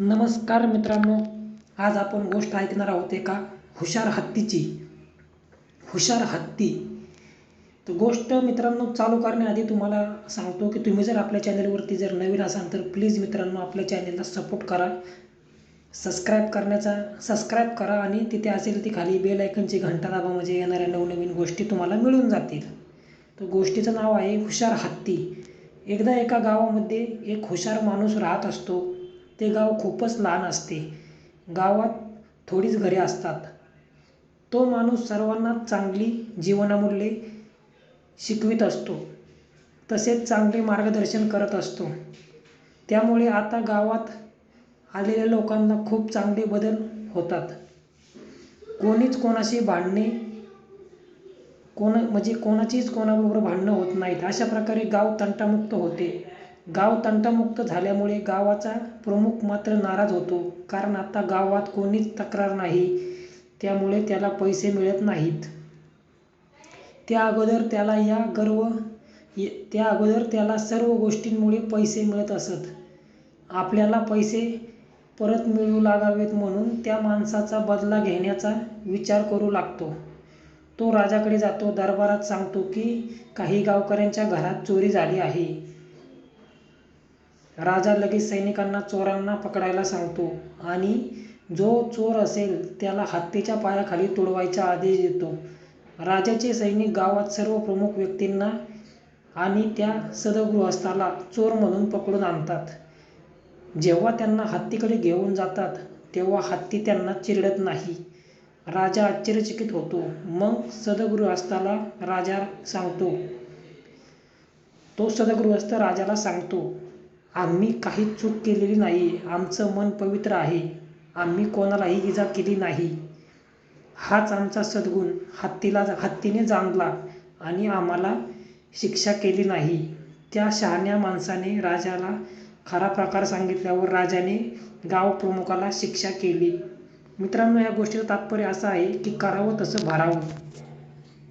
नमस्कार मित्रांनो आज आपण गोष्ट ऐकणार आहोत एका हुशार हत्तीची. हुशार हत्ती. तर गोष्ट मित्रांनो चालू करण्याआधी तुम्हाला सांगतो की तुम्ही जर आपल्या चॅनलवरती जर नवीन असाल तर प्लीज मित्रांनो आपल्या चॅनलला सपोर्ट करा. सबस्क्राईब करण्याचा सबस्क्राईब करा आणि तिथे असेल ती खाली बेल आयकनची घंटा दाबा म्हणजे येणाऱ्या नवनवीन गोष्टी तुम्हाला मिळून जातील. तर गोष्टीचं नाव आहे हुशार हत्ती. एकदा एका गावामध्ये एक हुशार माणूस राहत असतो. ते गाव खूपच लहान असते. गावात थोडीच घरे असतात. तो माणूस सर्वांना चांगली जीवनामूल्ये शिकवित असतो. तसेच चांगले मार्गदर्शन करत असतो. त्यामुळे आता गावात आलेल्या लोकांना खूप चांगले बदल होतात. कोणीच कोणाशी भांडणे कोण म्हणजे कोणाचीच कोणाबरोबर भांडणं होत नाहीत. अशा प्रकारे गाव तंटामुक्त होते. गाव तंटामुक्त झाल्यामुळे गावाचा प्रमुख मात्र नाराज होतो. कारण आता गावात कोणीच तक्रार नाही. त्यामुळे त्याला पैसे मिळत नाहीत. त्या अगोदर त्याला या गर्व त्या अगोदर त्याला सर्व गोष्टींमुळे पैसे मिळत असत. आपल्याला पैसे परत मिळू लागावेत म्हणून त्या माणसाचा बदला घेण्याचा विचार करू लागतो. तो राजाकडे जातो. दरबारात सांगतो की काही गावकऱ्यांच्या घरात चोरी झाली आहे. राजा लगेच सैनिकांना चोरांना पकडायला सांगतो आणि जो चोर असेल त्याला हत्तीच्या पायाखाली तुडवायचा आदेश देतो. राजाचे सैनिक गावात सर्व प्रमुख व्यक्तींना आणि त्या सदगृहस्थाला चोर म्हणून पकडून आणतात. जेव्हा त्यांना हत्तीकडे घेऊन जातात तेव्हा हत्ती त्यांना चिरडत नाही. राजा आश्चर्यचकित होतो. मग सदगृहस्थाला राजा सांगतो. तो सदगृहस्थ राजाला सांगतो आम्ही काही चूक केलेली नाही आमचं मन पवित्र आहे. आम्ही कोणालाही इजा केली नाही. हाच आमचा सद्गुण. हत्तीला हत्तीने जाणला आणि आम्हाला शिक्षा केली नाही. त्या शहाण्या माणसाने राजाला खरा प्रकार सांगितल्यावर राजाने गाव प्रमुखाला शिक्षा केली. मित्रांनो या गोष्टीचं तात्पर्य असं आहे की करावं तसं भरावं.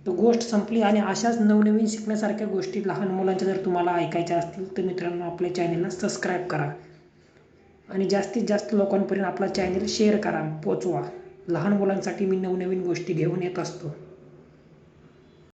तर गोष्ट संपली आणि अशाच नवनवीन शिकण्यासारख्या गोष्टी लहान मुलांच्या जर तुम्हाला ऐकायच्या असतील तर मित्रांनो आपल्या चॅनलला सबस्क्राईब करा. आणि जास्तीत जास्त लोकांपर्यंत आपला चॅनल शेअर करा. पोचवा. लहान मुलांसाठी मी नवनवीन गोष्टी घेऊन येत असतो.